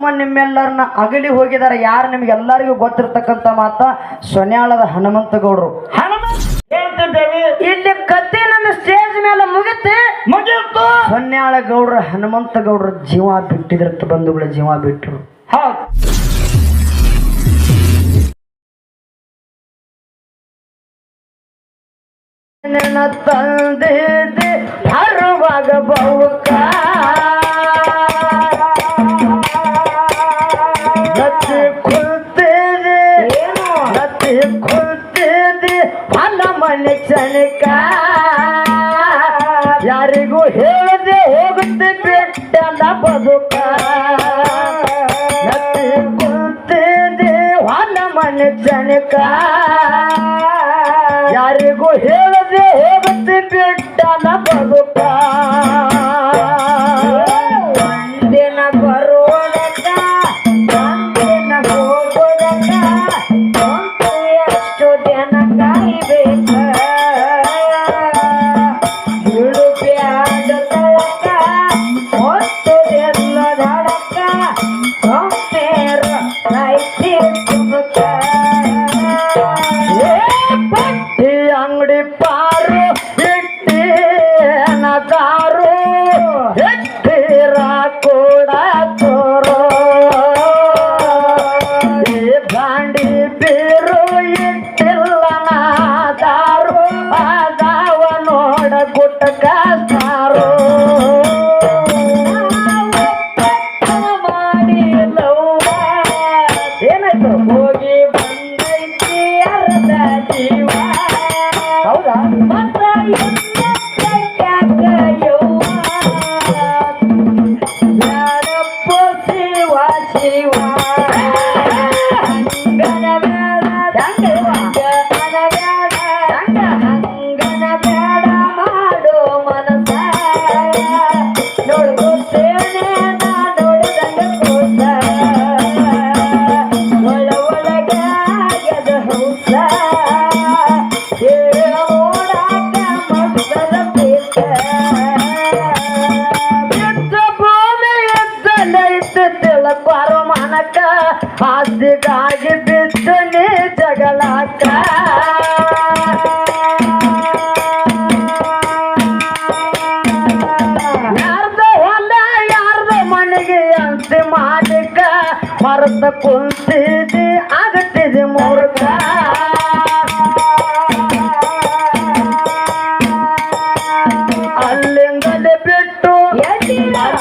ನಿಮ್ಮೆಲ್ಲರನ್ನ ಅಗಲಿ ಹೋಗಿದಾರ ಯಾರು ನಿಮ್ಗೆಲ್ಲರಿಗೂ ಗೊತ್ತಿರ್ತಕ್ಕಂಥ ಮಾತ ಸೊನ್ಯಾಳದ ಹನುಮಂತ ಗೌಡ್ರು ಹನುಮಂತ! ಹೇಳ್ತಿದ್ದೇವೆ ಇಲ್ಲಿ ಕತ್ತಿ ನನ್ನ ಸ್ಟೇಜ್ ಮೇಲೆ ಮುಗಿತೆ. ಮುಗಿಯಿತು! ಸೊನ್ಯಾಳ ಗೌಡ್ರ ಹನುಮಂತ ಗೌಡ್ರ ಜೀವ ಬಿಟ್ಟಿದ್ರತ್ತ ಬಂಧುಗಳ ಜೀವ ಬಿಟ್ಟರು ಹೌದು. ನನ್ನ ತಂದೆ ಹರುವಾಗ ಬೌಕ ಚಣಿಕ ಯಾರಿಗೂ ಹೇಳದೆ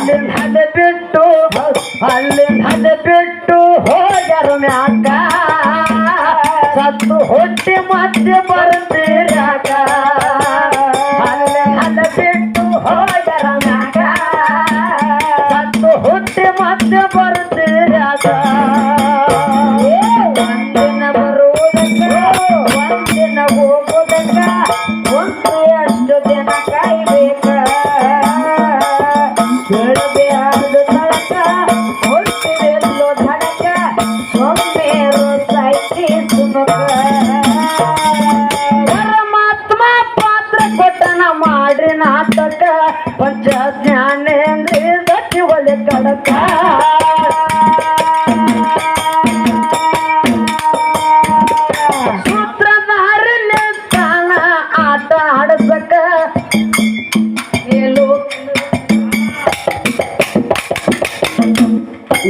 ಅಲ್ಲಿಂದಲೇ ಬಿಟ್ಟು ಅಲ್ಲಿಂದಲೇ ಬಿಟ್ಟು ಹೋಗ್ಯಾರ ಮ್ಯಾಕ ಸತ್ತು ಹೊಟ್ಟೆ ಮತ್ತೆ ಬರ್ತೀರಾಕ ನಾಟಕ ಪಂಚ ಜ್ಞಾನೇಂದ್ರಿ ದಟ್ಟಿ ಒಲೆ ಕಡಕ. ಆಟ ಆಡಸಕ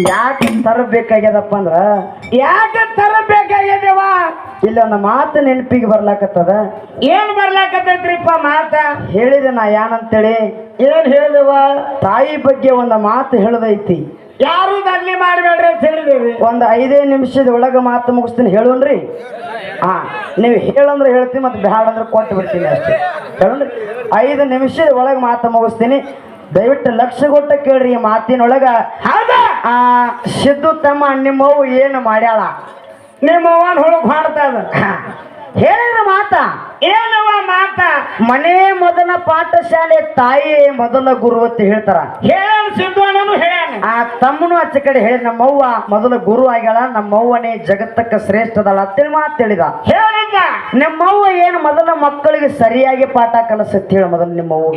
ಯಾಕೆ ತರಬೇಕಾಗ್ಯದಪ್ಪ ಅಂದ್ರ, ಯಾಕೆ ತರಬೇಕಾಗ್ಯದವ? ಇಲ್ಲಿ ಒಂದು ಮಾತು ನೆನಪಿಗೆ ಬರ್ಲಾಕತ್ತದ. ಏನ್ ಬರ್ಲಾಕತ್ತೈತ್ರಿಪ್ಪ ಮಾತ? ಹೇಳಿದೆ ನಾ ಯಾನಂತೇಳಿ. ಏನ್ ಹೇಳಿದವ? ತಾಯಿ ಬಗ್ಗೆ ಒಂದು ಮಾತು ಹೇಳದೈತಿ. ಯಾರು ದಂಗೆ ಮಾಡಬೇಡ್ರಿ ಅಂತ ಹೇಳಿದೇವಿ. ಒಂದು ಐದೇ ನಿಮಿಷದ ಒಳಗೆ ಮಾತು ಮುಗಿಸ್ತೀನಿ ಹೇಳುನ್ರಿ? ಹಾ ನೀವು ಹೇಳಂದ್ರೆ ಹೇಳ್ತೀನಿ ಮತ್ತೆ ಬ್ಯಾಡ ಅಂದ್ರೆ ಕೊಟ್ಟು ಬಿಡ್ತೀನಿ ಅಷ್ಟೇ. ಹೇಳುನ್ರಿ? ಐದು ನಿಮಿಷದ ಒಳಗೆ ಮಾತು ಮುಗಿಸ್ತೀನಿ. ದಯವಿಟ್ಟು ಲಕ್ಷ ಕೊಟ್ಟ ಕೇಳ್ರಿ ಈ ಮಾತಿನೊಳಗ. ಆ ಸಿದ್ದು ತಮ್ಮ ನಿಮ್ಮವು ಏನು ಮಾಡ್ಯಾಳ? ನಿಮ್ಮವನ್ ಹುಡುಗ ಮಾಡ್ತಾ ಇದ ಹೇಳಿದ್ರ ಮಾತ? ಏನವ ಮಾತ? ಮನೆ ಮೊದಲ ಪಾಠಶಾಲೆ ತಾಯಿ ಮೊದಲ ಗುರು ಅಂತ ಹೇಳ್ತಾರ. ಹೇಳ ಆ ತಮ್ಮನು ಆಚೆ ಕಡೆ ಹೇಳಿ ನಮ್ಮವ್ವ ಮೊದಲ ಗುರು ಆಗ್ಯಾಳ ನಮ್ಮವ್ವನೇ ಜಗತ್ತಕ್ಕ ಶ್ರೇಷ್ಠದಳ ಅಂತೇಳಿ ಮಾತು ಹೇಳಿದ. ನಿಮ್ಮವ್ವ ಏನು ಮೊದಲ ಮಕ್ಕಳಿಗೆ ಸರಿಯಾಗಿ ಪಾಠ ಕಲಿಸುತ್ತೆ ಹೇಳ ಮೊದಲು ನಿಮ್ಮವ್ವ.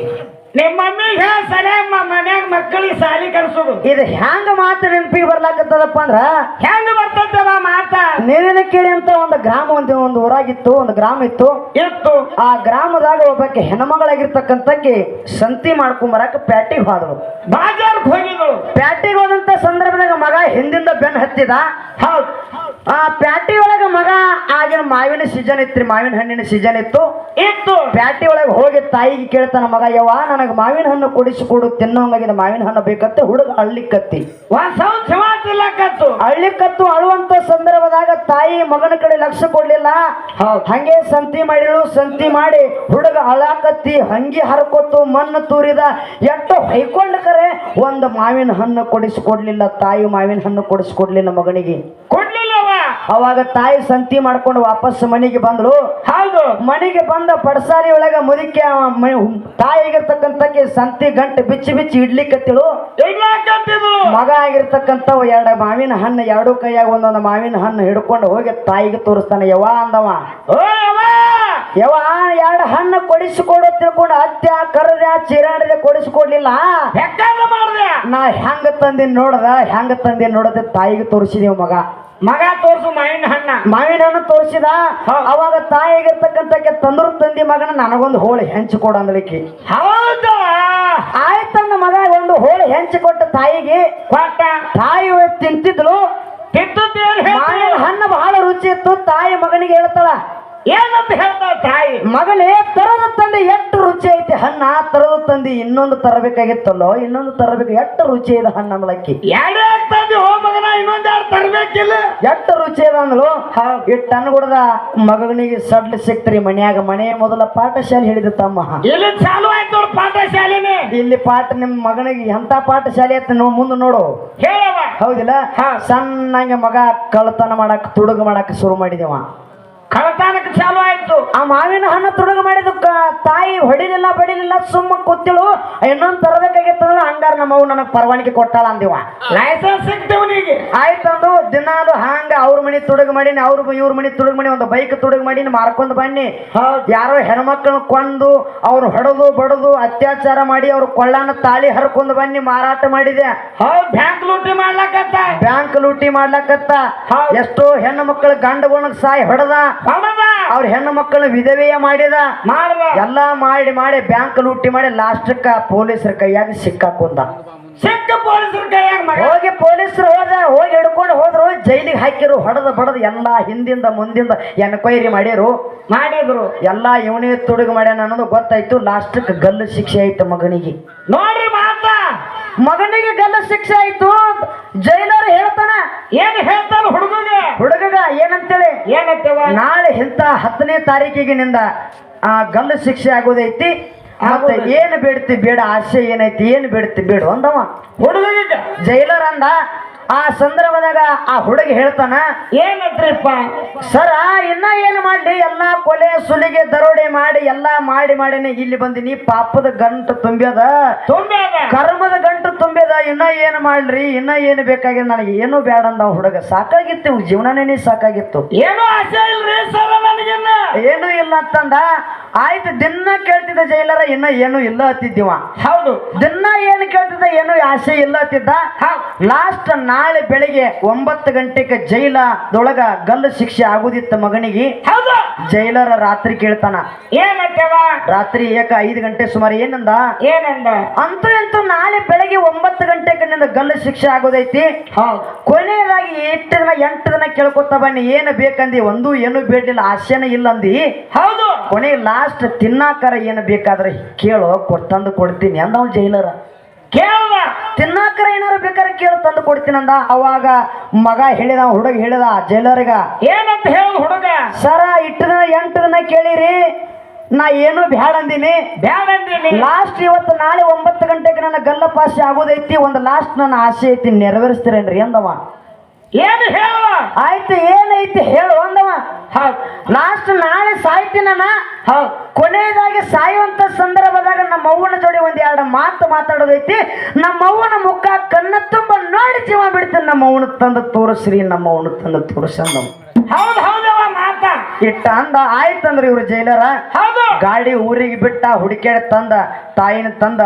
ನಿಮ್ಮ ಮಮ್ಮಿಗೆ ಸರಿಯಾಗಿ ಮನ್ಯಾಗ ಮಕ್ಕಳಿಗೆ ಸಾಲಿ ಕಲ್ಸೋದು ಇದು ಹ್ಯಾಂಗ ಮಾತು ನೆನಪಿಗೆ ಬರ್ಲಾಕತ್ತದಪ್ಪ ಅಂದ್ರ? ಹೆಂಗ ಬರ್ತದ ಮಾತ? ನೀರಿನ ಕೇಳಿ ಅಂತ ಒಂದು ಗ್ರಾಮ ಒಂದು ಒಂದು ಊರಾಗಿತ್ತು ಒಂದು ಗ್ರಾಮ ಇತ್ತು. ಇತ್ತು. ಆ ಗ್ರಾಮದಾಗ ಒಬ್ಬಕ್ಕೆ ಹೆಣ್ಮಗಳಾಗಿರ್ತಕ್ಕಂಥಕ್ಕೆ ಸಂತಿ ಮಾಡ್ಕೊಂಬರಕ ಪ್ಯಾಟಿಗೆ ಹೋದಳು. ಬಾಜಾರ್ಕ್ ಹೋಗಿದ್ರು ಪ್ಯಾಟಿಗೆ ಹೋದಂತ ಸಂದರ್ಭದಾಗ ಮಗ ಹಿಂದಿಂದ ಬೆನ್ ಹತ್ತಿದ. ಹೌದ್. ಆ ಪ್ಯಾಟಿ ಒಳಗ ಮಗ ಆಗಿನ ಮಾವಿನ ಸೀಸನ್ ಇತ್ರಿ ಮಾವಿನ ಹಣ್ಣಿನ ಸೀಸನ್ ಇತ್ತು. ಇತ್ತು. ಪ್ಯಾಟಿ ಒಳಗ ಹೋಗಿ ತಾಯಿಗೆ ಕೇಳ್ತಾನ ಮಗ ಯವ್ವ ನನಗೆ ಮಾವಿನ ಹಣ್ಣು ಕೊಡಿಸಿ ಕೊಡು ತಿನ್ನೋಂಗಾಗಿದೆ ಮಾವಿನ ಹಣ್ಣು ಬೇಕತ್ತೆ ಹುಡುಗ ಅಳ್ಳಿಕತ್ತಿ. ತಿಲ್ಲಕತ್ತು ಅಳ್ಳಿಕತ್ತು ಅಳುವಂತ ಸಂದರ್ಭದಾಗ ತಾಯಿ ಮಗನ ಕಡೆ ಲಕ್ಷ್ಯ ಕೊಡ್ಲಿಲ್ಲ. ಹೌದ್. ಹಂಗೆ ಸಂತಿ ಮಾಡಿಳು ಸಂತಿ ಮಾಡಿ ಹುಡುಗ ಅಳಾಕತ್ತಿ ಹಂಗಿ ಹರ್ಕೊತ್ತು ಮಣ್ಣು ತೂರಿದ. ಎಟ್ಟು ಹೈಕೊಂಡ ಕರೆ ಒಂದು ಮಾವಿನ ಹಣ್ಣು ಕೊಡಿಸಿಕೊಡ್ಲಿಲ್ಲ ತಾಯಿ ಮಾವಿನ ಹಣ್ಣು ಕೊಡಿಸಿಕೊಡ್ಲಿಲ್ಲ ಮಗನಿಗೆ. ಕೊಡ್ಲಿಲ್ಲವ ಅವಾಗ ತಾಯಿ ಸಂತಿ ಮಾಡ್ಕೊಂಡು ವಾಪಸ್ ಮನೆಗೆ ಬಂದಳು ಹೌದು. ಮನೆಗೆ ಬಂದ ಪಡ್ಸಾರಿ ಒಳಗ ಮುದಿಕೆ ತಾಯಿಗಿರ್ತಕ್ಕಂಥಕ್ಕೆ ಸಂತಿ ಗಂಟೆ ಬಿಚ್ಚಿ ಬಿಚ್ಚಿ ಇಡ್ಲಿಕ್ಕತ್ತಿಳು. ಮಗ ಆಗಿರ್ತಕ್ಕಂಥ ಎರಡು ಮಾವಿನ ಹಣ್ಣು ಎರಡು ಕೈಯಾಗ ಒಂದೊಂದು ಮಾವಿನ ಹಣ್ಣು ಹಿಡ್ಕೊಂಡು ಹೋಗಿ ತಾಯಿಗೆ ತೋರಿಸ್ತಾನೆ ಯವಾ ಅಂದವ. ಯವ್ವ ಎರಡು ಹಣ್ಣು ಕೊಡಿಸಿಕೊಡ ತಿಳ್ಕೊಂಡು ಅತ್ಯ ಕರದ ಚಿರಾಡದೆ ಕೊಡಿಸಿಕೊಡ್ಲಿಲ್ಲ? ಮಾಡ್ದೆ. ನಾ ಹೆಂಗ ತಂದಿನ ನೋಡದ ಹೆಂಗ ತಂದಿನ ನೋಡದ ತಾಯಿಗೆ ತೋರಿಸಿದೀವಿ ಮಗ. ಮಗ ತೋರ್ಸು ಮಾವಿನ ಹಣ್ಣ. ಮಾವಿನ ಹಣ್ಣು ತೋರಿಸಿದ. ಅವಾಗ ತಾಯಿಗಿರ್ತಕ್ಕಂತ ತಂದ್ರು ತಂದಿ ಮಗನ ನನಗೊಂದು ಹೋಳಿ ಹೆಂಚಿಕೊಡು ಅಂದ್ಲಿಕ್ಕೆ. ಹೌದು. ಆಯ್ತನ್ನ ಮಗ ಒಂದು ಹೋಳಿ ಹೆಂಚಿಕೊಟ್ಟ ತಾಯಿಗೆ. ಕೊಟ್ಟ. ತಾಯಿ ತಿಂತಿದ್ಲು. ಮಾವಿನ ಹಣ್ಣು ಬಹಳ ರುಚಿ ಇತ್ತು. ತಾಯಿ ಮಗನಿಗೆ ಹೇಳ್ತಾಳ ಏನಂತ ಹೇಳ್ತಾಳ ತಾಯಿ? ಮಗಳೇ ತರದ ತಂದೆ ಎಷ್ಟು ರುಚಿ ಐತಿ ಹಣ್ಣ ತರದ ತಂದಿ ಇನ್ನೊಂದು ತರಬೇಕಾಗಿತ್ತಲ್ಲೋ ಇನ್ನೊಂದು ತರಬೇಕು ಎಷ್ಟು ರುಚಿ ಇದೆ ಹಣ್ಣು ಅಂದ್ಲಕ್ಕಿ ಎರಡೇ ತಂದಿ ಹೋ ಮಗನ ಇನ್ನೊಂದು ಎರಡು ತರ್ಬೇಕಿಲ್ಲ? ಎಷ್ಟು ರುಚಿ ಇದೆ ಅಂದ್ಲು? ಇಟ್ಟು ಕುಡ್ದ ಮಗನಿಗೆ ಸಡ್ಲು ಸಿಕ್ತ್ರಿ ಮನ್ಯಾಗ ಮನೆಯ ಮೊದಲ ಪಾಠಶಾಲೆ ಹೇಳಿದ ತಮ್ಮ. ಇಲ್ಲಿ ಚಾಲು ಆಯ್ತು ಪಾಠಶಾಲೆನೇ. ಇಲ್ಲಿ ಪಾಠ ನಿಮ್ಮ ಮಗನಿಗೆ ಎಂತ ಪಾಠಶಾಲೆ ಐತೆ ನೋ ಮುಂದೆ ನೋಡು. ಹೇಳವ ಹೌದಿಲ್ಲ. ಸಣ್ಣಂಗೆ ಮಗ ಕಳ್ತನ ಮಾಡಕ್ ತುಡುಗ ಮಾಡಕ್ ಶುರು ಮಾಡಿದವ. ಕಳತಾನಕ್ಕೆ ಚಾಲು ಆಯ್ತು ಆ ಮಾವಿನ ಹಣ್ಣು ತುಡಗ ಮಾಡಿದಕ್ಕ ತಾಯಿ ಹೊಡಿಲಿಲ್ಲ ಬಡಿಲಿಲ್ಲ ಸುಮ್ಮ ಕೂತಿಳು. ಇನ್ನೊಂದು ತರಬೇಕಾಗಿತ್ತಂದ್ರೆ ಹಂಗಾರ ನಮ್ಮವು ನನಗೆ ಪರವಾನಗಿ ಕೊಟ್ಟಾಳ ಅಂದಿವ. ಲೈಸೆನ್ಸ್ ಸಿಕ್ತವನಿಗೆ ಆಯ್ತಂದು ದಿನಾಲು ಹಂಗ ಅವ್ರ ಮನಿ ತುಡಗ ಮಾಡಿನಿ ಅವ್ರ ಇವ್ರ ಮನಿ ತುಡುಗು ಮಾಡಿ ಒಂದು ಬೈಕ್ ತುಡಗ ಮಾಡೀನಿ ಮಾರ್ಕೊಂಡು ಬನ್ನಿ. ಯಾರೋ ಹೆಣ್ಮಕ್ಳನ್ನ ಕೊಂದು ಅವ್ರು ಹೊಡೆದು ಬಡದು ಅತ್ಯಾಚಾರ ಮಾಡಿ ಅವ್ರ ಕೊಳ್ಳನ ತಾಳಿ ಹರ್ಕೊಂಡು ಬನ್ನಿ ಮಾರಾಟ ಮಾಡಿದೆ. ಬ್ಯಾಂಕ್ ಲೂಟಿ ಮಾಡ್ಲಕತ್ತ. ಬ್ಯಾಂಕ್ ಲೂಟಿ ಮಾಡ್ಲಕತ್ತ. ಎಷ್ಟೋ ಹೆಣ್ಣು ಮಕ್ಕಳು ಗಂಡಗಳನ್ನ ಸಾಯಿ ಹೊಡೆದ. ಹೊಡದ. ಅವ್ರ ಹೆಣ್ಣು ಮಕ್ಕಳನ್ನ ವಿಧವೆಯ ಮಾಡಿದ. ಮಾಡ್ದ. ಎಲ್ಲಾ ಮಾಡಿ ಮಾಡಿ ಬ್ಯಾಂಕ್ ಲೂಟಿ ಮಾಡಿ ಲಾಸ್ಟಕ್ಕ ಪೊಲೀಸರ ಕೈಯಾಗ ಸಿಕ್ಕಾಕೊಂಡ ಸಿಕ್ಕ ಪೊಲೀಸರ ಕೈಯಾಗ ಹೋಗಿ ಪೊಲೀಸರು ಹೋದ ಹೋಗಿ ಹಿಡ್ಕೊಂಡು ಹೋದ್ರು ಜೈಲಿಗೆ ಹಾಕಿರು ಹೊಡೆದ ಬಡದ ಎಲ್ಲಾ ಹಿಂದಿಂದ ಮುಂದಿಂದ ಎನ್ಕ್ವೈರಿ ಮಾಡಿರು. ಮಾಡಿದ್ರು. ಎಲ್ಲಾ ಇವನೇ ತುಡುಗು ಮಾಡ್ಯಾನ ಅನ್ನೋದು ಗೊತ್ತಾಯ್ತು ಲಾಸ್ಟಕ್ಕೆ ಗಲ್ಲು ಶಿಕ್ಷೆ ಆಯ್ತು ಮಗನಿಗೆ. ನೋಡ್ರಿ ಮಾತ. ಮಗನಿಗೆ ಗಲ್ಲ ಶಿಕ್ಷೆ ಆಯ್ತು ಜೈಲರ್ ಹೇಳ್ತಾನ. ಏನ್ ಹೇಳ್ತಾನ ಹುಡುಗಗೆ? ಹುಡುಗಗ ಏನಂತೇಳಿ? ಏನಂತ ನಾಳೆ ಇಂಥ ಹತ್ತನೇ ತಾರೀಕಿಗಿನಿಂದ ಆ ಗಲ್ಲ ಶಿಕ್ಷೆ ಆಗೋದೈತಿ. ಮತ್ತೆ. ಏನು ಬೇಡ್ತಿ? ಬೇಡ ಆಸೆ ಏನೈತಿ? ಏನು ಬೇಡ್ತಿ? ಬೇಡ ಅಂದವ. ಹುಡುಗ ಜೈಲರ್ ಅಂದ. ಆ ಸಂದರ್ಭದಾಗ ಆ ಹುಡುಗ ಹೇಳ್ತಾನ ಏನತ್ರಿಪ್ಪ ಸರ ಇನ್ನ ಏನು ಮಾಡ್ಲಿ? ಎಲ್ಲಾ ಕೊಲೆ ಸುಲಿಗೆ ದರೋಡೆ ಮಾಡಿ ಎಲ್ಲಾ ಮಾಡಿ ಮಾಡಿನಿ ಇಲ್ಲಿ ಬಂದಿನಿ ಪಾಪದ ಗಂಟು ತುಂಬ್ಯದ? ಕರ್ಮದ ಗಂಟು ತುಂಬ್ಯದ ಇನ್ನ ಏನು ಮಾಡ್ರಿ ಇನ್ನ ಏನು ಬೇಕಾಗಿದೆ? ನನಗೆ ಏನು ಬೇಡ ಅಂದ ಹುಡುಗ. ಸಾಕಾಗಿತ್ತು ಜೀವನನೇ ಸಾಕಾಗಿತ್ತು. ಏನು ಆಸೆ ಇಲ್ರಿ ಸರ ನನಗಿನ್ನ? ಏನು ಇಲ್ಲ ಅಂತಂದ ಆಯ್ತು ದಿನ ಕೇಳ್ತಿದ್ದ ಜೈಲರ ಇನ್ನ ಏನು ಇಲ್ಲ ಹತ್ತಿದ್ದೀವ ಹೌದು. ದಿನ ಏನು ಕೇಳ್ತಿದ್ದ ಏನು ಆಸೆ ಇಲ್ಲ ಹತ್ತಿದ್ದ ಲಾಸ್ಟ್ ನಾಳೆ ಬೆಳಿಗ್ಗೆ ಒಂಬತ್ತು ಗಂಟೆಗೆ ಜೈಲದೊಳಗ ಗಲ್ಲು ಶಿಕ್ಷೆ ಆಗುದಿತ್ತ ಮಗನಿಗೆ? ಹೌದು. ಜೈಲರ ರಾತ್ರಿ ಕೇಳ್ತಾನ. ಏನಕ್ಕವ ರಾತ್ರಿ ಏಕ ಐದು ಗಂಟೆ ಸುಮಾರು ಏನಂದ? ಏನಂದ? ಅಂತೂ ಎಂತೂ ನಾಳೆ ಬೆಳಗ್ಗೆ ಒಂಬತ್ತು ಗಂಟೆಗೆ ನಿಂದ ಗಲ್ಲು ಶಿಕ್ಷೆ ಆಗೋದೈತಿ? ಕೊನೆಯದಾಗಿ ಎಂಟು ದಿನ ಎಂಟು ದಿನ ಕೇಳ್ಕೊತ ಬನ್ನಿ ಏನು ಬೇಕಂದಿ? ಒಂದು ಏನು ಬೇಡಿಲ್ಲ ಆಸೆನೇ ಇಲ್ಲಂದಿ? ಹೌದು. ಕೊನೆ ಲಾಸ್ಟ್ ತಿನ್ನಾಕರ ಏನು ಬೇಕಾದ್ರೆ? ಕೇಳೋ ಕೊಟ್ಟಂದು ಕೊಡ್ತೀನಿ ಅಂದ ಅವ್ನು ಜೈಲರ. ಕೇಳ್ದ ತಿನ್ನಾಕರ ಏನಾರು ಬೇಕಾದ್ರೆ ಕೇಳ ತಂದು ಕೊಡ್ತೀನಿ ಅಂದ. ಅವಾಗ ಮಗ ಹೇಳಿದ ಹುಡುಗ ಹೇಳಿದ ಜೈಲರ್ಗ. ಏನಂತ ಹೇಳ ಹುಡುಗ? ಸರ ಇಟ್ಟು ದಿನ ಎಂಟು ದಿನ ಕೇಳಿರಿ. ನಾ ಏನು ಬ್ಯಾಡ ಅಂದಿನಿ. ಬ್ಯಾಡ ಅಂದಿನಿ? ಲಾಸ್ಟ್ ಇವತ್ತು ನಾಳೆ ಒಂಬತ್ತು ಗಂಟೆಗೆ ನನ್ನ ಗಲ್ಲ ಆಗೋದೈತಿ. ಒಂದು ಲಾಸ್ಟ್ ನನ್ನ ಆಸೆ ಐತಿ ನೆರವೇರಿಸ್ತೀರೇನ್ರಿ ಅಂದವ. ಏನು ಹೇಳುವ? ಆಯ್ತು ಏನೈತಿ ಹೇಳು ಒಂದವ. ಹೌದು. ಲಾಸ್ಟ್ ನಾಳೆ ಸಾಯ್ತೀನ ಹೌದು. ಕೊನೆಯದಾಗಿ ಸಾಯುವಂತ ಸಂದರ್ಭದಾಗ ನಮ್ಮ ಅವ್ವನ ಜೋಡಿ ಒಂದ್ ಎರಡು ಮಾತು ಮಾತಾಡೋದೈತಿ. ನಮ್ಮ ಅವ್ವನ ಮುಖ ಕಣ್ಣ ತುಂಬ ನೋಡಿ ಜೀವ ಬಿಡ್ತೀನಿ ನಮ್ಮ ಅವನ ತಂದು ತೋರಿಸ್ರಿ ನಮ್ಮ ಅವನ ತಂದು ತೋರಿಸಂದ ಹೌದು ಹೌದವ ಮಾತ. ಇಟ್ಟ ಅಂದ ಆಯ್ತಂದ್ರ ಇವ್ರು ಜೈಲರ. ಹೌದು. ಗಾಡಿ ಊರಿಗೆ ಬಿಟ್ಟ ಹುಡುಕ್ಯಾಡ ತಂದ ತಾಯಿನ ತಂದ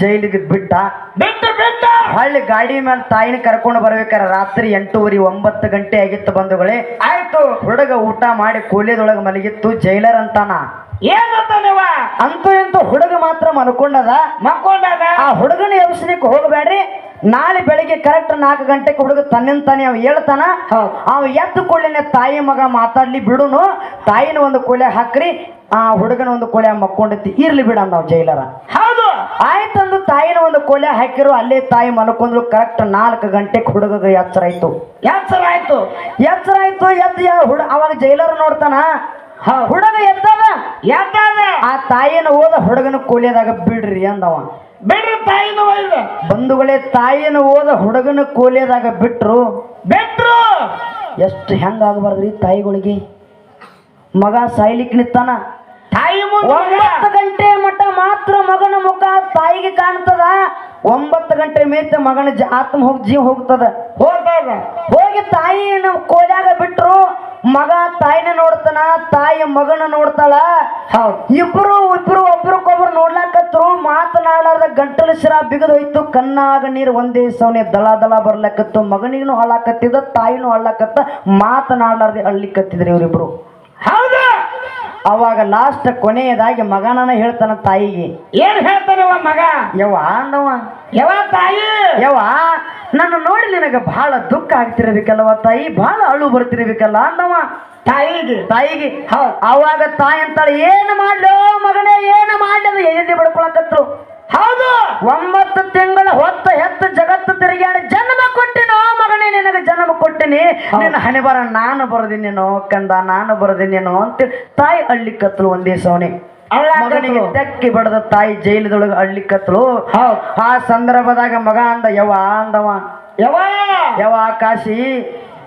ಜೈಲಿಗೆ ಬಿಟ್ಟ. ಬಿಟ್ಟು ಬಿಟ್ಟ. ಹೊಳ್ಳಿ ಗಾಡಿ ಮೇಲೆ ತಾಯಿನ ಕರ್ಕೊಂಡು ಬರ್ಬೇಕಾರೆ ರಾತ್ರಿ ಎಂಟೂವರೆ ಒಂಬತ್ತು ಗಂಟೆ ಆಗಿತ್ತು ಬಂಧುಗಳೇ. ಆಯ್ತು. ಹುಡುಗ ಊಟ ಮಾಡಿ ಕೂಲಿದೊಳಗೆ ಮಲಗಿತ್ತು ಜೈಲರ್ ಅಂತಾನ ಅಂತೂ ಇಂತೂ ಹುಡುಗ ಮಾತ್ರ ಮನ್ಕೊಂಡದ ಮಕ್ಕೊಂಡದ ಆ ಹುಡುಗನ ಎಬ್ಸಲಿಕ್ಕೆ ಹೋಗಬೇಡ್ರಿ. ನಾಳೆ ಬೆಳಿಗ್ಗೆ ಕರೆಕ್ಟ್ ನಾಲ್ಕು ಗಂಟೆಗೆ ಹುಡುಗ ತನ್ನಿಂದ ತಾನೇ ಅವ ಹೇಳ್ತಾನ ಅವ್ ಎದ್ದು ಕೂಡಲೇ ತಾಯಿ ಮಗ ಮಾತಾಡ್ಲಿ ಬಿಡುನು. ತಾಯಿನ ಒಂದು ಕೂಲೆ ಹಾಕ್ರಿ. ಆ ಹುಡುಗನ ಒಂದು ಕೊಲೆ ಮಕ್ಕೊಂಡೈತಿ ಇರ್ಲಿ ಬಿಡ ನಾವು ಜೈಲರ. ಹೌದು. ಆಯ್ತಂದು ತಾಯಿನ ಒಂದು ಕೊಲೆ ಹಾಕಿರು ಅಲ್ಲೇ ತಾಯಿ ಮಲ್ಕೊಂಡ್ರು ಕರೆಕ್ಟ್ ನಾಲ್ಕು ಗಂಟೆಗೆ ಹುಡುಗ ಎಚ್ಚರ ಆಯ್ತು. ಎಚ್ಚರ ಆಯ್ತು. ಎಚ್ಚರ ಆಯ್ತು ಎದ್ದು ಯಾ ಹುಡ ಅವಾಗ ಜೈಲರ್ ನೋಡ್ತಾನ? ಹುಡುಗ ಎದ್ದದ? ಎದ್ದಾದ. ಆ ತಾಯಿನ ಓದ ಹುಡುಗನ ಕೋಲಿಯದಾಗ ಬಿಡ್ರಿ ಅಂದವ. ಬಿಡ್ರಿ ತಾಯಿನ ಬಂಧುಗಳೇ ತಾಯಿನ ಓದ ಹುಡುಗನ ಕೋಲಿಯದಾಗ ಬಿಟ್ರು. ಬಿಟ್ರು. ಎಷ್ಟು ಹೆಂಗಾಗಬಾರ್ದ್ರಿ ತಾಯಿಗಳಿಗೆ? ಮಗ ಸಾಯ್ಲಿಕ್ಕೆ ಮುಂದೆ ಒಂಬತ್ತು ಗಂಟೆ ಮಟ್ಟ ಮಾತ್ರ ಮಗನ ಮುಖ ತಾಯಿಗೆ ಕಾಣ್ತದ. ಒಂಬತ್ತು ಗಂಟೆ ಮೇತ ಮಗನ ಆತ್ಮ ಹೋಗಿ ಜೀವ ಹೋಗ್ತದ. ಹೋಗ್ತದ. ಹೋಗಿ ತಾಯಿನ ಕೋಲಾಗ ಬಿಟ್ರು ಮಗ ತಾಯಿನ ನೋಡ್ತಾನ ತಾಯಿ ಮಗನ ನೋಡ್ತಾಳ. ಇಬ್ರು ಇಬ್ರು ಒಬ್ರಕೊಬ್ರು ನೋಡ್ಲಾಕತ್ರು ಮಾತನಾಡಲಾರ್ದ ಗಂಟಲು ಶಿರ ಬಿಗದ ಹೋಯ್ತು ಕಣ್ಣಾಗ ನೀರು ಒಂದೇ ಸವನೆ ದಳ ದಳ ಬರ್ಲಕತ್ತು ಮಗನಿಗೂ ಹಳ್ಳಾಕತ್ತಿದ ತಾಯಿನೂ ಹಳ್ಳಾಕತ್ತ ಮಾತನಾಡಲಾರ್ದೆ ಅಳ್ಲಿಕತ್ತಿದ್ರು ಇವರಿಬ್ರು. ಹೌದು. ಅವಾಗ ಲಾಸ್ಟ್ ಕೊನೆಯದಾಗಿ ಮಗನನ ಹೇಳ್ತಾನ ತಾಯಿಗೆ. ಏನ್ ಹೇಳ್ತಾನ ಮಗ? ಯವ ಅಂದವ. ಯವ ತಾಯಿ? ಯವ ನನ್ನ ನೋಡಿ ನಿನಗೆ ಬಹಳ ದುಃಖ ಆಗ್ತಿರ್ಬೇಕಲ್ವ ತಾಯಿ ಬಹಳ ಅಳು ಬರ್ತಿರ್ಬೇಕಲ್ಲ ಅಂದವ. ತಾಯಿಗೆ? ತಾಯಿಗೆ ಅವಾಗ ತಾಯಿ ಅಂತಾಳೆ ಏನು ಮಾಡ್ಲೋ ಮಗನೇ ಏನು ಮಾಡ್ಲಿ? ಎದೆ ಬಡ್ಕೊಳಕತ್ರು. ಹೌದು. ಒಂಬತ್ತು ತಿಂಗಳ ಹೊತ್ತ ಕೊಟ್ಟಿನಿ ನಿನ್ನ ಹಣೆ ಬರ ನಾನು ಬರದಿನೇನೋ ಕಂದ ನಾನು ಬರದಿನೇನೋ ಅಂತ ತಾಯಿ ಅಳ್ಳಿಕತ್ಲು ಒಂದೇ ಸೋನೆ. ಮಗನಿಗೆ ತೆಕ್ಕಿ ಬಡದ ತಾಯಿ ಜೈಲದೊಳಗೆ ಅಳ್ಳಿಕತ್ಲು ಕತ್ಲು ಆ ಸಂದರ್ಭದಾಗ ಮಗ ಅಂದ ಯವ ಅಂದವ. ಯವ ಯವ ಕಾಶಿ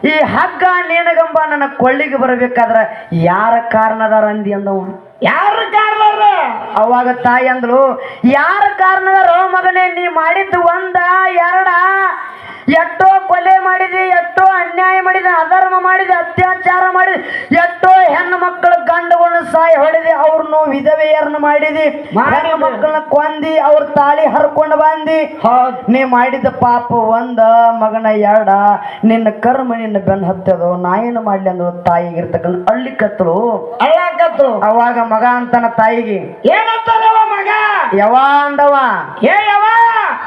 ಈ ಹಗ್ಗ ನೇನಗಂಬ ನನ್ನ ಕೊಳ್ಳಿಗೆ ಬರಬೇಕಾದ್ರ ಯಾರ ಕಾರಣದಾರ ಅಂದಿ ಅಂದವ? ಯಾರ ಕಾರಣ ಅವಾಗ ತಾಯಿ ಅಂದ್ಲು ಯಾರ ಕಾರಣದಾರ ಮಗನೇ ನೀ ಮಾಡಿದ್ದು ಒಂದ ಎರಡ? ಎಷ್ಟೋ ಕೊಲೆ ಮಾಡಿದೆ ಎಷ್ಟೋ ಅನ್ಯಾಯ ಮಾಡಿದೆ ಅಧರ್ಮ ಮಾಡಿದೆ ಅತ್ಯಾಚಾರ ಮಾಡಿದೆ ಎಷ್ಟೋ ಹೆಣ್ಣು ಮಕ್ಕಳ ಗಂಡಗಳನ್ನು ಸಾಯಿ ಹೊಡೆದಿ ಅವ್ರನ್ನು ವಿಧವೆಯರನ್ನು ಮಾಡಿದಿ. ಹೆಣ್ಣು ಮಕ್ಕಳನ್ನ ಕೊಂದಿ ಅವ್ರ ತಾಳಿ ಹರ್ಕೊಂಡು ಬಂದಿ. ನೀ ಮಾಡಿದ ಪಾಪ ಒಂದ ಮಗನ ಎರಡ ನಿನ್ನ ಕರ್ಮ ನಿನ್ನ ಬೆನ್ನ ಹತ್ತದೋ ನಾ ಏನು ಮಾಡ್ಲಿ ಅಂದ್ರೆ ತಾಯಿಗಿರ್ತಕ್ಕಂಥ ಅಳ್ಳಿ ಕತ್ತಲು ಅವಾಗ ಮಗ ಅಂತನ ತಾಯಿಗೆ ಏನಂತಾರವ ಯವ ಅಂದವ ಏ ಯಾವ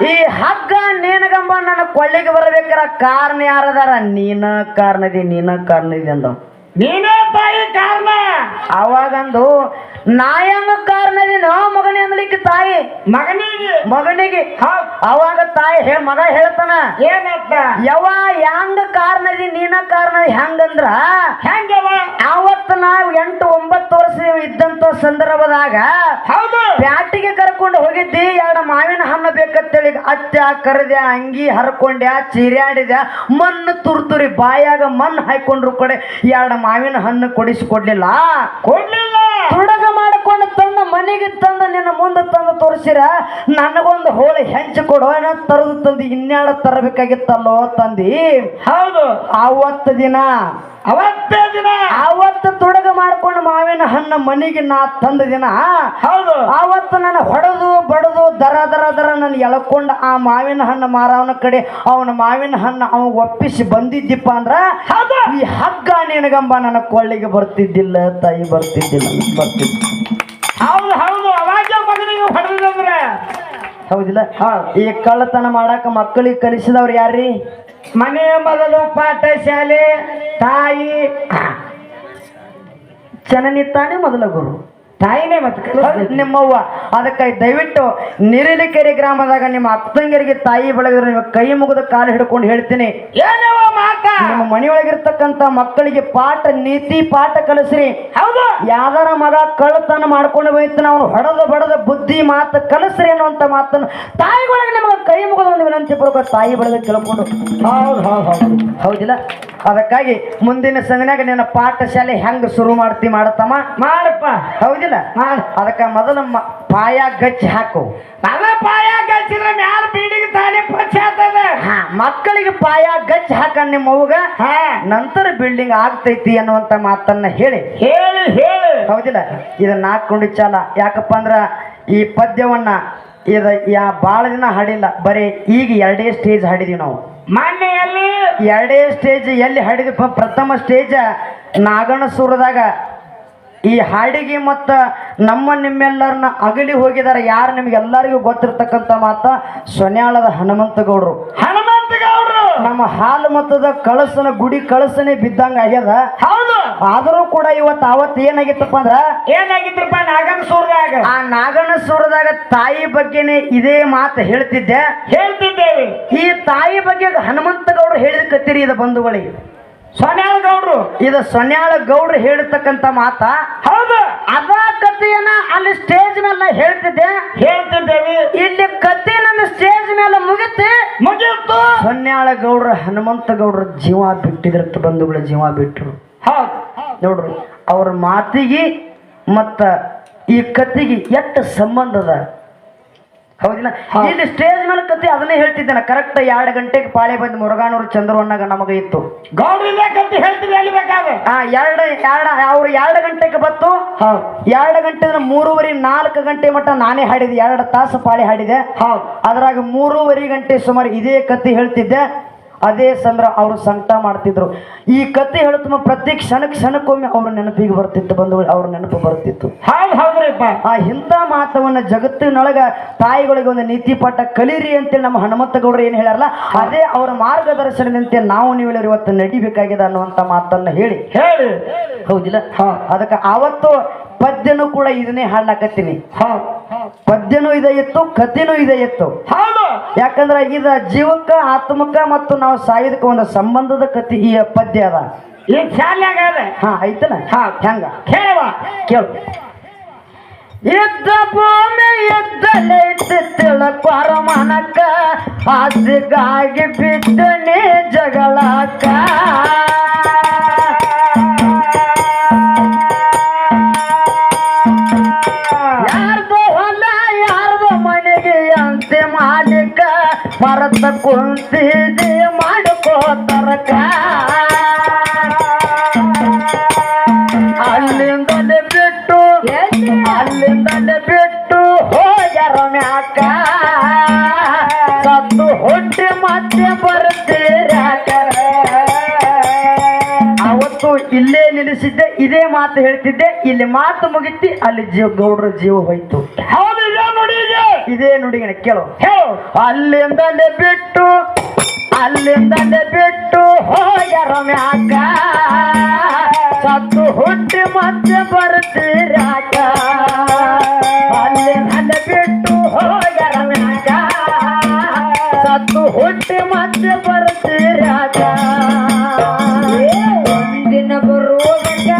ಈ ಹಗ್ಗ ನೀನಗಂಬ ನನ್ನ ಕೊಳ್ಳಿಗೆ ಬರಬೇಕಾರ ಕಾರಣ ಯಾರದಾರ? ನೀನ ಕಾರಣದಿ ನೀನ ಕಾರಣದಿ ಅಂದ ನೀನೇ ತಾಯಿ ಕಾರಣ. ಅವಾಗಂದು ನಾಯಂಗ ಕಾರಣದಿನ ಮಗನಿ ಅಂದ್ಲಿಕ್ಕೆ ತಾಯಿ. ಮಗನಿಗೆ. ಮಗನಿಗೆ. ಅವಾಗ ತಾಯಿ ಹೇ ಮಗ ಹೇಳ್ತಾನ ಏನಂತ ಯಾವ ಯಾಂಗ ಕಾರಣದಿ ನೀನ ಕಾರಣ ಹೆಂಗಂದ್ರ? ಹೆಂಗವ? ಅವತ್ತು ನಾವು ಎಂಟು ಒಂಬತ್ತು ವರ್ಷ ಇದ್ದಂತ ಸಂದರ್ಭದಾಗ ಹೌದು. ಪ್ಯಾಟಿಗೆ ಕರ್ಕೊಂಡು ಹೋಗಿದ್ದಿ ಎರಡು ಮಾವಿನ ಹಣ್ಣು ಬೇಕಂತೇಳಿ ಅತ್ಯ ಕರೆದ್ಯ ಅಂಗಿ ಹರ್ಕೊಂಡ್ಯಾ ಚೀರ್ಯಾಡಿದ್ಯಾ ಮಣ್ಣು ತುರ್ತುರಿ ಬಾಯಾಗ ಮಣ್ಣು ಹಾಕೊಂಡ್ರು ಕಡೆ ಎರಡು ಮಾವಿನ ಹಣ್ಣು ಕೊಡಿಸಿಕೊಡ್ಲಿಲ್ಲ? ಕೊಡ್ಲಿಲ್ಲ. ತುಡಗ ಮಾಡಿಕೊಂಡು ತಂದ ಮನೆಗೆ ತಂದು ನಿನ್ನ ಮುಂದೆ ತಂದು ತೋರಿಸಿರ? ನನಗೊಂದು ಹೋಳಿ ಹೆಂಚು ಕೊಡು. ತರದು ತಂದು? ಇನ್ಯಾಡ ತರಬೇಕಾಗಿತ್ತಲ್ಲೋ ತಂದಿ? ಹೌದು. ಆವತ್ತು ದಿನ. ಅವತ್ತೇ ದಿನ. ಅವತ್ತು ತುಡಗ ಮಾಡ್ಕೊಂಡು ಮಾವಿನ ಹಣ್ಣು ಮನೆಗೆ ನಾ ತಂದ ದಿನ. ಹೌದು. ಅವತ್ತು ನನ್ನ ಹೊಡೆದು ಬಡದು ದರ ದರ ದರ ನಾನು ಎಳ್ಕೊಂಡು ಆ ಮಾವಿನ ಹಣ್ಣು ಮಾರವನ ಕಡೆ ಅವನ ಮಾವಿನ ಹಣ್ಣು ಅವ ಒಪ್ಪಿಸಿ ಬಂದಿದ್ದಿಪ್ಪ ಅಂದ್ರ ಈ ಹಗ್ಗ ನಿನಗಂಬ ನನ್ನ ಕೊಳ್ಳಿಗೆ ಬರ್ತಿದ್ದಿಲ್ಲ ತಾಯಿ ಬರ್ತಿದ್ದಿಲ್ಲ ಬರ್ತಿದ್ದ ಹೌದು ಹೌದು. ಅವಾಗ ಮಗನಿಗೆ ಹೊಡೆದಂದ್ರೆ ಹೌದಿಲ್ಲ? ಈ ಕಳ್ಳತನ ಮಾಡಾಕ ಮಕ್ಕಳಿಗೆ ಕಲಿಸಿದವ್ರು ಯಾರ್ರಿ? ಮನೆ ಮೊದಲು ಪಾಠ ಶಾಲೆ ತಾಯಿ. ಜನನಿ ತಾನೇ ಮೊದಲ ಗುರು. ತಾಯಿನೇ ಮತ್ತೆ ನಿಮ್ಮವ್ವ. ಅದಕ್ಕಾಗಿ ದಯವಿಟ್ಟು ನಿರಿಲಿಕೆರೆ ಗ್ರಾಮದಾಗ ನಿಮ್ಮ ಅಕ್ಕಂಗರಿಗೆ ತಾಯಿ ಬೆಳಗಿದ್ರೆ ನಿಮ್ಗೆ ಕೈ ಮುಗಿದ ಕಾಲು ಹಿಡ್ಕೊಂಡು ಹೇಳ್ತೀನಿ. ನಿಮ್ಮ ಮನೆಯೊಳಗಿರ್ತಕ್ಕಂಥ ಮಕ್ಕಳಿಗೆ ಪಾಠ ನೀತಿ ಪಾಠ ಕಲಿಸ್ರಿ. ಹೌದು. ಯಾವ್ದಾರ ಮಗ ಕಳ್ಳತನ ಮಾಡ್ಕೊಂಡು ಹೋಯ್ತಾನ ಅವನು ಹೊಡೆದ ಬಡದ ಬುದ್ಧಿ ಮಾತು ಕಲಿಸ್ರಿ ಅನ್ನುವಂಥ ಮಾತನ್ನು ತಾಯಿಗಳಿಗೆ ನಿಮಗೆ ಕೈ ಮುಗಿದ ಒಂದು ವಿನಂತಿ ಪೂರ್ವಕ ತಾಯಿ ಬೆಳೆದ ಕೇಳ್ಕೊಂಡು. ಹೌದು ಹೌದು ಹೌದು. ಹೌದಿಲ್ಲ? ಅದಕ್ಕಾಗಿ ಮುಂದಿನ ಸಂದಿನಾಗ ನಿನ್ನ ಪಾಠಶಾಲೆ ಹೆಂಗ್ ಶುರು ಮಾಡ್ತಿ ಮಾಡತ್ತಮ್ಮ ಮಾಡಪ್ಪ. ಹೌದಿಲ್ಲ ಅದಕ್ಕೆ ಮೊದಲ ಪಾಯ ಗಚ್ಚಿ ಹಾಕು. ಅದ ಪಾಯ ಗಚ್ಚಿದ್ರೆ ಮ್ಯಾಲ ಬೀಡಿಗೆ ತಾನೇ ಪಚ್ಚ ಆಗ್ತದ. ಹಾ ಮಕ್ಕಳಿಗೆ ಪಾಯ ಗಚ್ಚಿ ಹಾಕ ನಿಮ್ಮ ಅವ್ಗ ಹಾ. ನಂತರ ಬಿಲ್ಡಿಂಗ್ ಆಗ್ತೈತಿ ಅನ್ನುವಂತ ಮಾತನ್ನ ಹೇಳಿ. ಹೇಳಿ ಹೇಳಿ. ಹೌದಿಲ್ಲ? ಇದನ್ನ ನಾಲ್ಕು ಚಾಲ. ಯಾಕಪ್ಪ ಅಂದ್ರ ಈ ಪದ್ಯವನ್ನ ಇದ ಯಾ ಭಾಳ ದಿನ ಹಾಡಿಲ್ಲ. ಬರೀ ಈಗ ಎರಡೇ ಸ್ಟೇಜ್ ಹಾಡಿದೀವಿ ನಾವು. ಮಾನ್ಯಲ್ಲಿ ಎರಡೇ ಸ್ಟೇಜ್ ಎಲ್ಲಿ ಹಾಡಿದಪ್ಪ ಪ್ರಥಮ ಸ್ಟೇಜ್ ನಾಗಣಸೂರದಾಗ ಈ ಹಾಡಿಗೆ ಮತ್ತು ನಮ್ಮ ನಿಮ್ಮೆಲ್ಲರನ್ನ ಅಗಲಿ ಹೋಗಿದಾರೆ ಯಾರು ನಿಮ್ಗೆಲ್ಲರಿಗೂ ಗೊತ್ತಿರ್ತಕ್ಕಂಥ ಮಾತ ಸೊನ್ಯಾಳದ ಹನುಮಂತ ಗೌಡ್ರು ಹನುಮಂತ ಗೌಡ್ರು ನಮ್ಮ ಹಾಲು ಮತದ ಕಳಸನ ಗುಡಿ ಕಳಸನೆ ಬಿದ್ದಂಗ ಆಗ್ಯದ. ಹೌದು! ಆದರೂ ಕೂಡ ಇವತ್ತು ಅವತ್ತು ಏನಾಗಿತ್ತಪ್ಪ ಅಂದ್ರ? ಏನಾಗಿತ್ತಪ್ಪ ನಾಗನ ಸೂರದಾಗ? ಆ ನಾಗನ ಸೂರದಾಗ ತಾಯಿ ಬಗ್ಗೆನೇ ಇದೇ ಮಾತು ಹೇಳ್ತಿದ್ದೆ. ಹೇಳ್ತಿದ್ದೇವೆ. ಈ ತಾಯಿ ಬಗ್ಗೆ ಹನುಮಂತ ಗೌಡ್ರು ಹೇಳಿದ ಕತ್ತಿರಿ ಇದು ಬಂಧುಗಳಿಗೆ. ಸೊನ್ಯಾಳ ಗೌಡ್ರು. ಇದು ಸೊನ್ಯಾಳ ಗೌಡ್ರು ಹೇಳಿರ್ತಕ್ಕಂಥ ಮಾತ. ಹೌದು. ಅದ ಕಥೆಯನ್ನ ಅಲ್ಲಿ ಸ್ಟೇಜ್ ಮೇಲೆ ಹೇಳ್ತಿದ್ದೆ. ಹೇಳ್ತಿದ್ದೇವೆ. ಇಲ್ಲಿ ಕತೆ ನನ್ನ ಸ್ಟೇಜ್ ಮೇಲೆ ಮುಗಿತಿ. ಮುಗಿಯಿತು. ಸೊನ್ಯಾಳ ಗೌಡ್ರ ಹನುಮಂತ ಗೌಡ್ರ ಜೀವ ಬಿಟ್ಟಿದ್ರಂತ ಬಂಧುಗಳ ಜೀವ ಬಿಟ್ರು. ಹೌದು. ನೋಡ್ರಿ ಅವ್ರ ಮಾತಿಗೆ ಮತ್ತ ಈ ಕತ್ತಿಗೆ ಎಷ್ಟು ಸಂಬಂಧ ಅದ? ಹೌದಿಲ್ಲ? ಇಲ್ಲಿ ಸ್ಟೇಜ್ ಮೇಲೆ ಕತ್ತಿ ಅದನ್ನೇ ಹೇಳ್ತಿದ್ದೇನೆ. ಕರೆಕ್ಟ್ ಎರಡು ಗಂಟೆಗೆ ಪಾಳೆ ಬಂದು ಮುರುಘಾನೂರು ಚಂದ್ರವನ್ನಾಗ ನಮಗೆ ಇತ್ತು. ಹೇಳ್ತೀವಿ ಎಲ್ಲಿ ಬೇಕಾದ್ರೆ. ಆ ಎರಡು ಎರಡು ಅವ್ರು ಎರಡು ಗಂಟೆಗೆ ಬತ್ತು ಹೌದು. ಎರಡು ಗಂಟೆ ಮೂರುವರೆ ನಾಲ್ಕು ಗಂಟೆ ಮಟ್ಟ ನಾನೇ ಹಾಡಿದೆ. ಎರಡು ತಾಸು ಪಾಳೆ ಹಾಡಿದೆ. ಹೌದು. ಅದ್ರಾಗ ಮೂರುವರೆ ಗಂಟೆ ಸುಮಾರು ಇದೇ ಕತ್ತಿ ಹೇಳ್ತಿದ್ದೆ. ಅದೇ ಸಂದ್ರ ಅವರು ಸಂಕಟ ಮಾಡ್ತಿದ್ರು. ಈ ಕತೆ ಹೇಳುತ್ತ ಪ್ರತಿ ಕ್ಷಣ ಕ್ಷಣಕ್ಕೊಮ್ಮೆ ಅವ್ರ ನೆನಪಿಗೆ ಬರ್ತಿತ್ತು ಬಂದು ಅವ್ರ ನೆನಪು ಬರ್ತಿತ್ತು. ಹೌದ್ರಿಪ್ಪ ಆ ಇಂಥ ಮಾತವನ್ನ ಜಗತ್ತಿನೊಳಗ ತಾಯಿಗಳಿಗೆ ಒಂದು ನೀತಿ ಪಾಠ ಕಲೀರಿ ಅಂತೇಳಿ ನಮ್ಮ ಹನುಮಂತ ಗೌಡ್ರು ಏನು ಹೇಳ್ಯಾರಲ್ಲ ಅದೇ ಅವರ ಮಾರ್ಗದರ್ಶನದಂತೆ ನಾವು ನೀವು ಇವತ್ತು ನಡಿಬೇಕಾಗಿದೆ ಅನ್ನುವಂಥ ಮಾತನ್ನ ಹೇಳಿ. ಹೇಳಿ. ಹೌದಿಲ್ಲ? ಅದಕ್ಕೆ ಆವತ್ತು ಪದ್ಯನೂ ಕೂಡ ಇದನ್ನೇ ಹಾಡ್ಲಾಕತ್ತೀನಿ. ಪದ್ಯನೂ ಇದೆ ಇತ್ತು ಕಥೆನೂ ಇದೆ ಇತ್ತು ಹೌದು. ಯಾಕಂದ್ರೆ ಇದ ಜೀವಕ್ಕ ಆತ್ಮಕ್ಕ ಮತ್ತು ನಾವು ಸಾಯೋದಕ್ಕೆ ಒಂದು ಸಂಬಂಧದ ಕತಿ ಈ ಪದ್ಯ ಅದ. ಈ ಶಾಲ್ಯಾಗ ಹಾ ಐತನ ಹಾ. ಹೆಂಗ? ಕೇಳುವ. ಕೇಳು. ಇದ್ದ ಭೂಮಿ ಇದ್ದಲೈತಿ ತಿಳಕ್ವಾರ ಮನಕ ಆಸೆಗಾಗಿ ಬಿದ್ದನೆ ಜಗಳಕ್ಕ ಮರತ ಮಾಡ್ಕೋ ತರಕ ಅಲ್ಲಿಂದಲೇ ಬಿಟ್ಟು ಅಲ್ಲಿಂದಲೇ ಬಿಟ್ಟು ಹೋಗ್ಯಾರ ಮ್ಯಾಕ. ಸತ್ತು ಹೊಟ್ಟೆ ಮತ್ತೆ ಬರ್ತೀರ್ಯಾಕ ಅವತ್ತು ಇಲ್ಲೇ ನಿಲ್ಲಿಸಿದ್ದೆ ಇದೇ ಮಾತು ಹೇಳ್ತಿದ್ದೆ. ಇಲ್ಲಿ ಮಾತು ಮುಗಿತಿ, ಅಲ್ಲಿ ಜೀವ ಗೌಡ್ರ ಜೀವ ಹೋಯ್ತು. ನೋಡಿ ಇದೇ ನುಡಿಗಣ ಕೇಳು. ಹೇಳು. ಅಲ್ಲಿಂದಲೇ ಬಿಟ್ಟು ಅಲ್ಲಿಂದಲೇ ಬಿಟ್ಟು ಹೋಗ್ಯಾರ ಮ್ಯಾಕ ಸತ್ತು ಹುಟ್ಟಿ ಮತ್ತೆ ಬರ್ತೀರ್ಯಾಕ ಅಲ್ಲಿಂದಲೇ ಬಿಟ್ಟು ಹೋಗ್ಯಾರ ಮ್ಯಾಕ ಸತ್ತು ಹುಟ್ಟಿ ಮತ್ತೆ ಬರ್ತೀರ್ಯಾಕ ಒಂದಿನ ಬರುವುದಕ್ಕ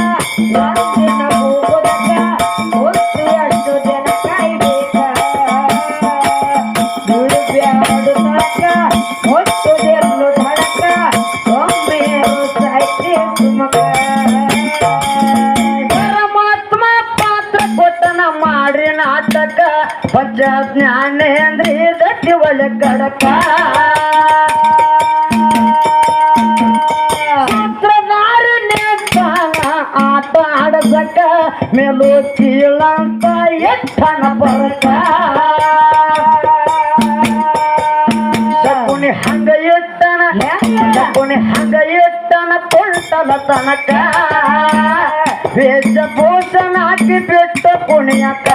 ಮೇಲು ಕೀಳಂತ ಎಟ್ಟನ ಬರಕ ಶಕುನಿ ಹಂಗ ಇಟ್ಟನ ಶಕುನಿ ಹಂಗ ಇಟ್ಟನ ಕೊಂಟಲ ತನಕ ವೇಷಭೂಷಣ ಹಾಕಿ ಬಿಟ್ಟು ಕುಣಿಯಕ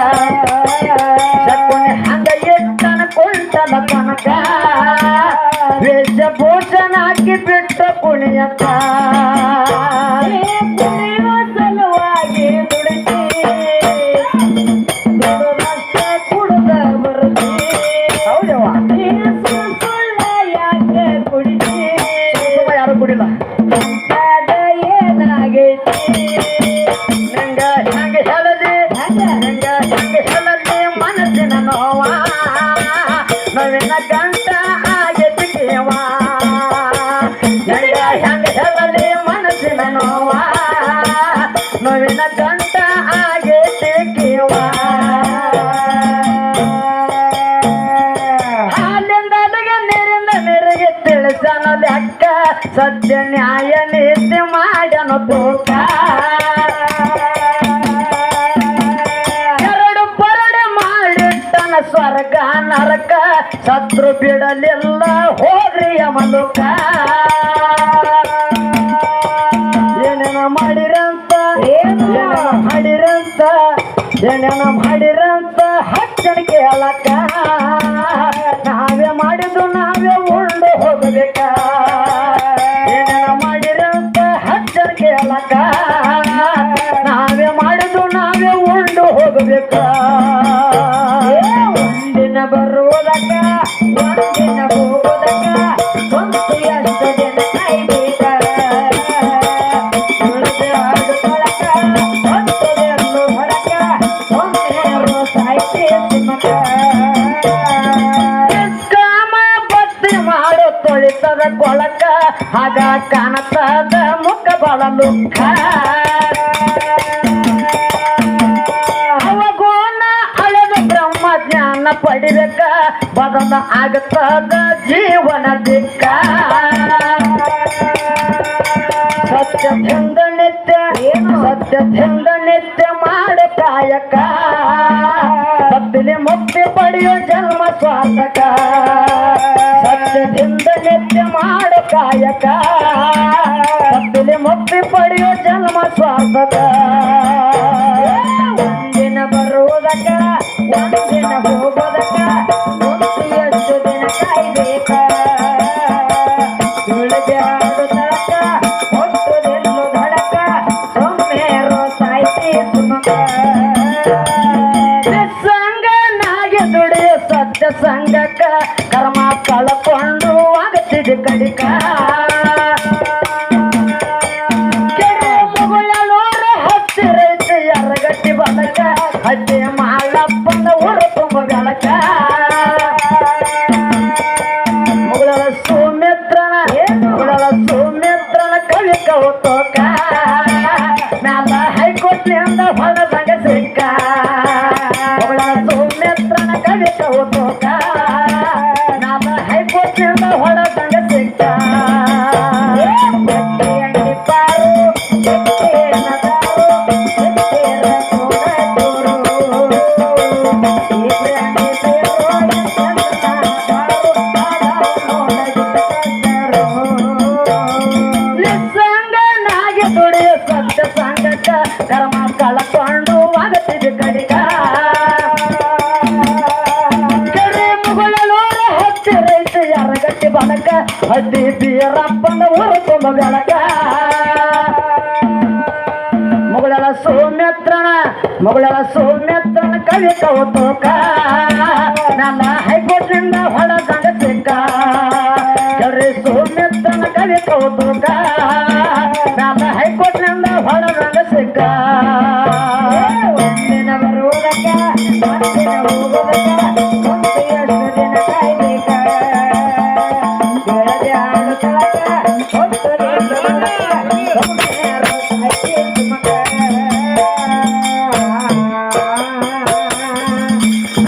ಸತ್ಯ ನ್ಯಾಯ ನೀತಿ ಮಾಡನು ತೂಕ. ಎರಡು ಪರಡೆ ಮಾಡಿಟ್ಟನ ಸ್ವರ್ಗ ನರಕ ಶತ್ರು ಬಿಡಲಿಲ್ಲ ಹೋಗ್ರಿ ಯಮಲುಕ ಆಗ್ತದ ಜೀವನದಿಕ್ಕ ಸತ್ಯದಿಂದ ನಿತ್ಯ ಏನು? ಸತ್ಯದಿಂದ ನಿತ್ಯ ಮಾಡ ಕಾಯಕ ಭಕ್ತಿಲಿ ಮುಕ್ತಿ ಪಡೆಯೋ ಜನ್ಮ ಸ್ವಾರ್ಥಕ. ಸತ್ಯದಿಂದ ನಿತ್ಯ ಮಾಡ ಕಾಯಕ ಭಕ್ತಿಲಿ ಮುಕ್ತಿ ಪಡೆಯೋ ಜನ್ಮ ಸ್ವಾರ್ಥಕ. ಕನಕ ಹಟ್ಟಿ ಬೀರಪ್ಪನ ಊರು ತುಂಬ ಬೆಳಕ ಮಗಳ ಸೌಮ್ಯತ್ರಣ ಮಗಳ ಸೌಮ್ಯತ್ರಣ ಕವಿ ಕೌತುಕ. ನನ್ನ ಹೈಕೋರ್ಟಿಂದ ಹೊರ ಗಂಡ ಸಿಕ್ಕ. ಕರೆ ಸೌಮ್ಯತ್ರಣ ಕವಿ ಕೌತುಕ.